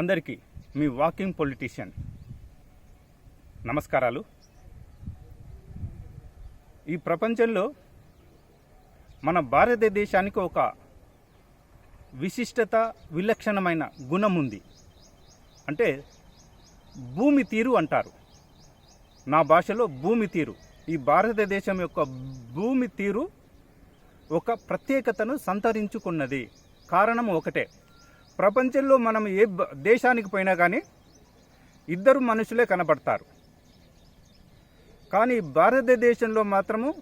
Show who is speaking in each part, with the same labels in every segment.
Speaker 1: అందరికీ మీ walking politician నమస్కారాలు. ఈ ప్రపంచంలో మన భారతదేశానికి ఒక విశిష్టత విలక్షణమైన గుణం ఉంది. అంటే భూమి తీరు అంటారు. నా భాషలో భూమి తీరు. ఈ భారతదేశం యొక్క భూమి తీరు ఒక ప్రత్యేకతను సంతరించుకున్నది. కారణం ఒకటే. ప్రపంచంలో మనం ఏ దేశానికి పోయినా కానీ ఇద్దరు మనుషులే కనబడతారు. కానీ భారతదేశంలో మాత్రము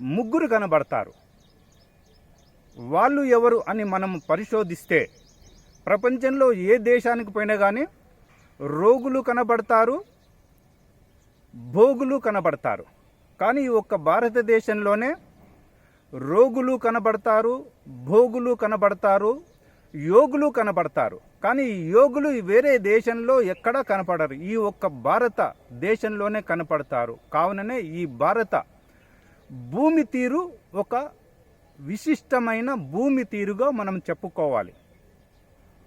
Speaker 1: ముగ్గురు కనబడతారు. వాళ్ళు ఎవరు అని మనం పరిశోధిస్తే ప్రపంచంలో ఏ దేశానికి పోయినా కానీ రోగులు కనబడతారు భోగులు కనబడతారు. కానీ ఒక్క భారతదేశంలోనే రోగులు కనబడతారు భోగులు కనబడతారు యోగులు కనబడతారు. కానీ ఈ యోగులు వేరే దేశంలో ఎక్కడా కనపడరు. ఈ ఒక్క భారత దేశంలోనే కనపడతారు. కావుననే ఈ భారత భూమి తీరు ఒక విశిష్టమైన భూమి తీరుగా మనం చెప్పుకోవాలి.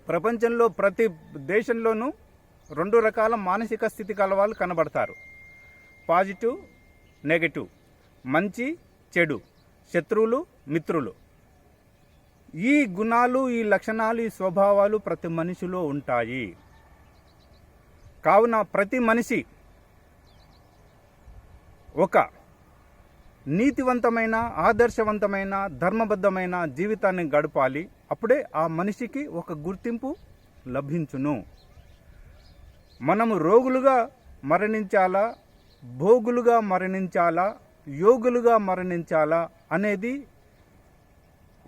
Speaker 1: ప్రపంచంలో ప్రతి దేశంలోనూ రెండు రకాల మానసిక స్థితి కలవాళ్ళు కనబడతారు. Positive negative. మంచి చెడు. శత్రువులు మిత్రులు. ఈ గుణాలు ఈ లక్షణాలు ఈ స్వభావాలు ప్రతి మనిషిలో ఉంటాయి. కావున ప్రతి మనిషి ఒక నీతివంతమైన ఆదర్శవంతమైన ధర్మబద్ధమైన జీవితాన్ని గడపాలి. అప్పుడే ఆ మనిషికి ఒక గుర్తింపు లభించును. మనము రోగులుగా మరణించాలా? భోగులుగా మరణించాలా? యోగులుగా మరణించాలా? అనేది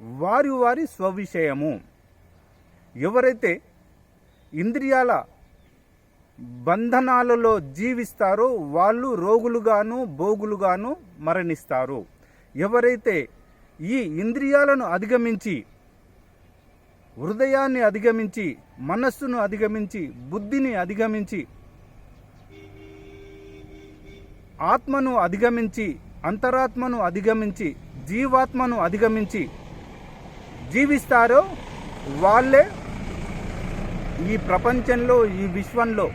Speaker 1: వారి వారి స్వవిషయము. ఎవరైతే ఇంద్రియాల బంధనాలలో జీవిస్తారో వాళ్ళు రోగులుగాను భోగులుగాను మరణిస్తారు. ఎవరైతే ఈ ఇంద్రియాలను అధిగమించి హృదయాన్ని అధిగమించి మనస్సును అధిగమించి బుద్ధిని అధిగమించి ఆత్మను అధిగమించి అంతరాత్మను అధిగమించి జీవాత్మను అధిగమించి జీవిస్తారో వాళ్ళే ఈ ప్రపంచంలో ఈ విశ్వంలో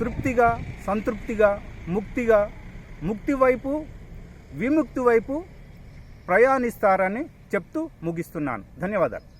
Speaker 1: తృప్తిగా సంతృప్తిగా ముక్తిగా ముక్తి వైపు విముక్తి వైపు ప్రయాణిస్తారని చెప్తూ ముగిస్తున్నాను. ధన్యవాదాలు.